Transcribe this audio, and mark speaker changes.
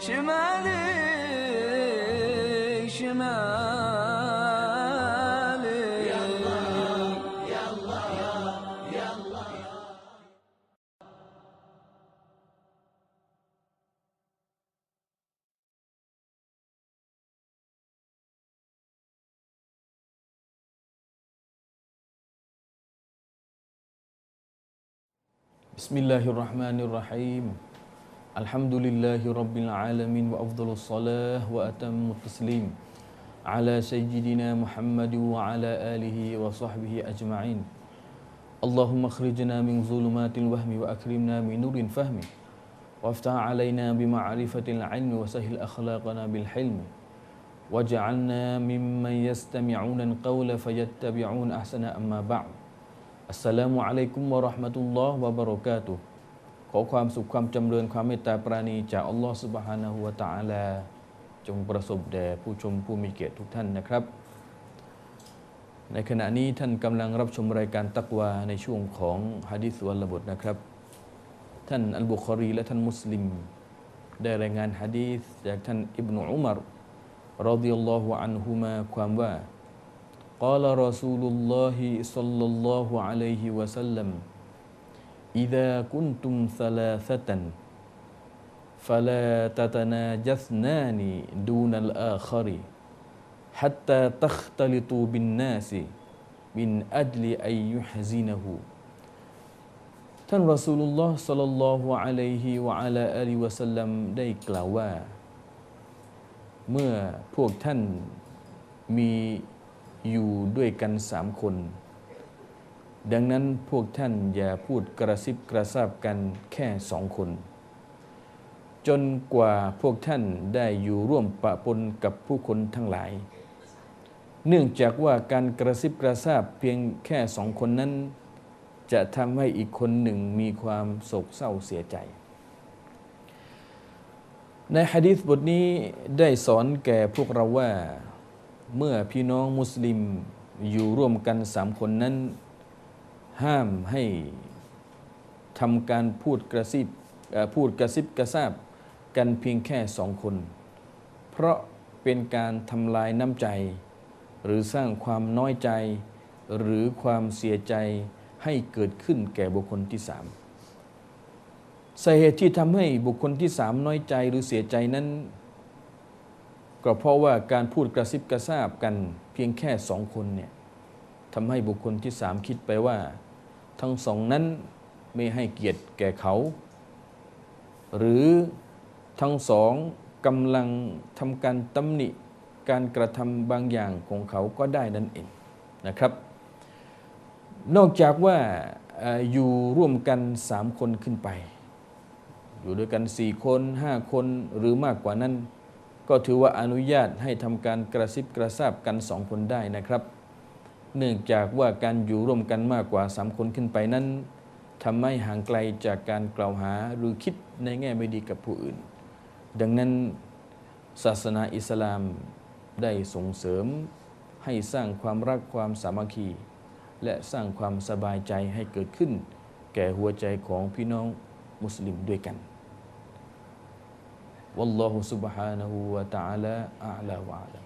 Speaker 1: شمالي شمالي.
Speaker 2: يا الله يا الله يا الله بسم الله الرحمن الرحيم. الحمد لله رب العالمين وأفضل الصلاة وأتم التسليم على سيدنا محمد وعلى آله وصحبه أجمعين اللهم اخرجنا من ظلمات الوهم وأكرمنا من نور الفهم وافتح علينا بمعرفة العلم وسهل أخلاقنا بالحلم وجعلنا ممن يستمعون القول فيتبعون أحسن أما بعد السلام عليكم ورحمة الله وبركاته ขอความสุขความจำเริญความเมตตาปราณีจากอัลลอฮ์ سبحانه และ تعالى จงประสบแด่ผู้ชมผู้มีเกียรติทุกท่านนะครับ ในขณะนี้ท่านกำลังรับชมรายการตักวาในช่วงของฮะดิษวันละบทนะครับ ท่านอัลบุคอรีและท่านมุสลิม ได้รายงานฮะดีษจากท่านอิบนุอุมารรอฎิยัลลอฮุอันฮุมาความว่า قال رسول الله صلى الله عليه وسلم إذا كنتم ثلاثة فلا تتناجثنان دون الآخر حتى تختلطوا بالناس من أجل أن يحزنه ท่านรอซูลุลลอฮ์สัลลัลลอฮุอะลัยฮิวะอะลาอาลีวะสัลลัมได้กล่าวว่า เมื่อพวกท่านมีอยู่ด้วยกันสามคน ดังนั้นพวกท่านอย่าพูดกระซิบกระซาบกันแค่สองคน จนกว่าพวกท่านได้อยู่ร่วมปะปนกับผู้คนทั้งหลาย เนื่องจากว่าการกระซิบกระซาบเพียงแค่สองคนนั้น จะทำให้อีกคนหนึ่งมีความโศกเศร้าเสียใจ ในฮะดีษบทนี้ได้สอนแก่พวกเราว่า เมื่อพี่น้องมุสลิมอยู่ร่วมกันสามคนนั้น ห้ามให้ทำการพูดกระซิบพูดกระซิบกระซาบกันเพียงแค่สองคน เพราะเป็นการทำลายน้ำใจ หรือสร้างความน้อยใจ หรือความเสียใจให้เกิดขึ้นแก่บุคคลที่สามสาเหตุที่ทำให้บุคคลที่สามน้อยใจหรือเสียใจนั้น ก็เพราะว่าการพูดกระซิบกระซาบกันเพียงแค่สองคนเนี่ยทำให้บุคคลที่สามคิดไปว่า ทั้งสองนั้นไม่ให้เกียรติแก่เขา หรือทั้งสองกำลังทำการตำหนิ การกระทำบางอย่างของเขาก็ได้นั่นเองนะครับ นอกจากว่าอยู่ร่วมกันสามคนขึ้นไป อยู่ด้วยกันสี่คนห้าคนหรือมากกว่านั้น ก็ถือว่าอนุญาตให้ทำการกระซิบกระซาบกันสองคนได้นะครับ เนื่องจากว่าการอยู่ร่วมกันมากกว่าสามคนขึ้นไปนั้นทำให้ห่างไกลจากการกล่าวหาหรือคิดในแง่ไม่ดีกับผู้อื่น ดังนั้นศาสนาอิสลามได้ส่งเสริมให้สร้างความรักความสามัคคี และสร้างความสบายใจให้เกิดขึ้น แก่หัวใจของพี่น้องมุสลิมด้วยกัน والله سبحانه وتعالى أعلى وأعلم